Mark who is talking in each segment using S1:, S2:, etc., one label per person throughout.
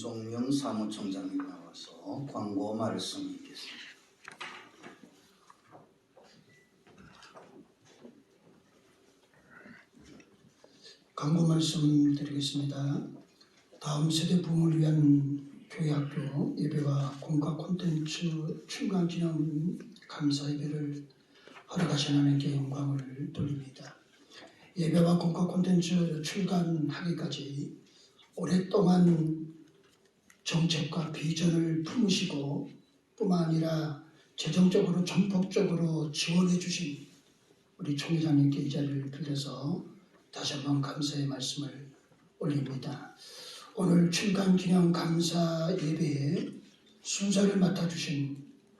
S1: 김종명 사무총장님 나와서 광고 말씀 있겠습니다.
S2: 광고 말씀 드리겠습니다. 다음 세대 부흥을 위한 교회학교 예배와 공과 콘텐츠 출간 기념 감사 예배를 허락하신 하나님께 영광을 돌립니다. 예배와 공과 콘텐츠 출간하기까지 오랫동안 정책과 비전을 품으시고 뿐만 아니라 재정적으로 전폭적으로 지원해 주신 우리 총회장님께 이 자리를 빌려서 다시 한번 감사의 말씀을 올립니다. 오늘 출간 기념 감사 예배에 순서를 맡아주신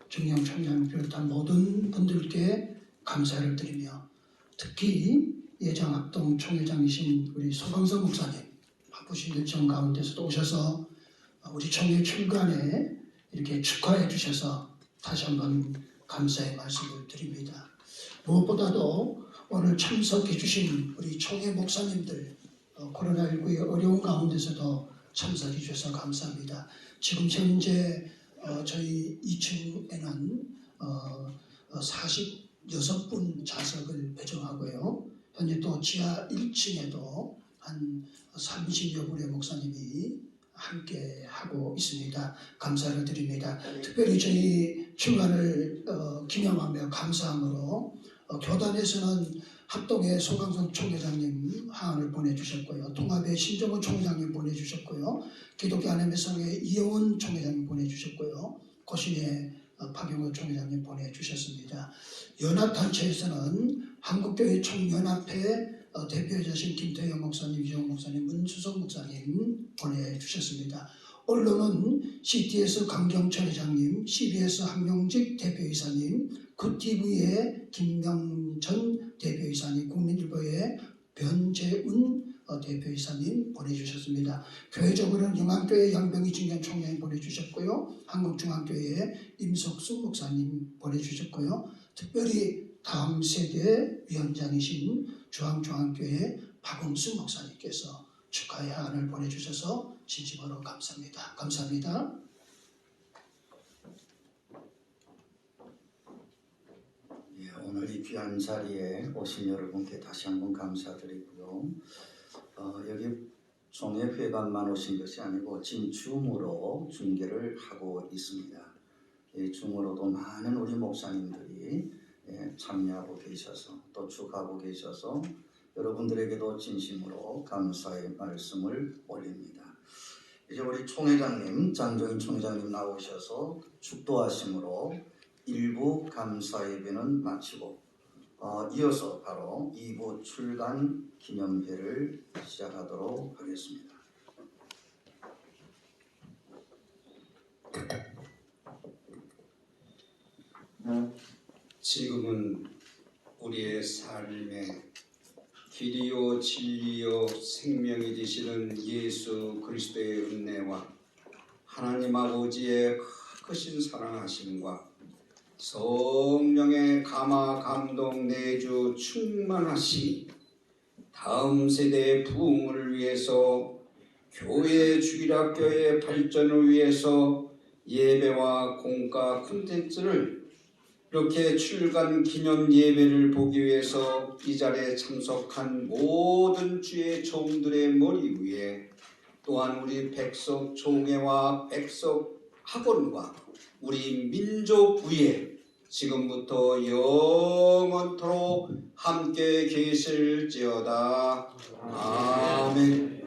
S2: 정영 총장 비롯한 모든 분들께 감사를 드리며 특히 예장합동 총회장이신 우리 소방성 목사님 바쁘신 일정 가운데서도 오셔서 우리 총회 출간에 이렇게 축하해 주셔서 다시 한번 감사의 말씀을 드립니다. 무엇보다도 오늘 참석해 주신 우리 총회 목사님들 어, 코로나19의 어려운 가운데서도 참석해 주셔서 감사합니다. 지금 현재 어, 저희 2층에는 어, 46분 좌석을 배정하고요. 현재 또 지하 1층에도 한 30여 분의 목사님이 함께 하고 있습니다. 감사를 드립니다. 특별히 저희 출간을 어, 기념하며 감사함으로 어, 교단에서는 합동의 소강선 총회장님 하안을 보내주셨고요. 통합의 신정원 총회장님 보내주셨고요. 기독교 안엠의성의 이영원 총회장님 보내주셨고요. 고신의 어, 박영호 총회장님 보내주셨습니다. 연합단체에서는 한국교회 총연합회 어, 대표자신 김태영 목사님, 이정 목사님, 문수석 목사님 보내주셨습니다. 언론은 CTS 강경철 회장님, CBS 한명직 대표이사님, 굿TV의 김명전 대표이사님, 국민일보의 변재운 어, 대표이사님 보내주셨습니다. 교회적으로는 영암교회 양병희 진경 총장님 보내주셨고요. 한국중앙교회 임석수 목사님 보내주셨고요. 특별히 다음 세대 위원장이신 중앙중앙교회 박원수 목사님께서 축하의 한을 보내주셔서 진심으로 감사합니다. 감사합니다.
S1: 예, 오늘 이 귀한 자리에 오신 여러분께 다시 한번 감사드리고요. 어, 여기 종회회관만 오신 것이 아니고 지금 줌으로 중계를 하고 있습니다. 이 줌으로도 많은 우리 목사님들이 예, 참여하고 계셔서 또 축하하고 계셔서 여러분들에게도 진심으로 감사의 말씀을 올립니다. 이제 우리 총회장님, 장정인 총회장님 나오셔서 축도하심으로 일부 감사 예배는 마치고 어, 이어서 바로 2부 출간 기념회를 시작하도록 하겠습니다.
S3: 지금은 우리의 삶의 길이요 진리요 생명이 되시는 예수 그리스도의 은혜와 하나님 아버지의 크신 사랑하심과 성령의 감화 감동 내주 충만하심이 다음 세대의 부흥을 위해서 교회 주일학교의 발전을 위해서 예배와 공과 콘텐츠를 이렇게 출간 기념 예배를 보기 위해서 이 자리에 참석한 모든 주의 종들의 머리 위에 또한 우리 백석 총회와 백석 학원과 우리 민족 위에 지금부터 영원토록 함께 계실지어다. 아멘.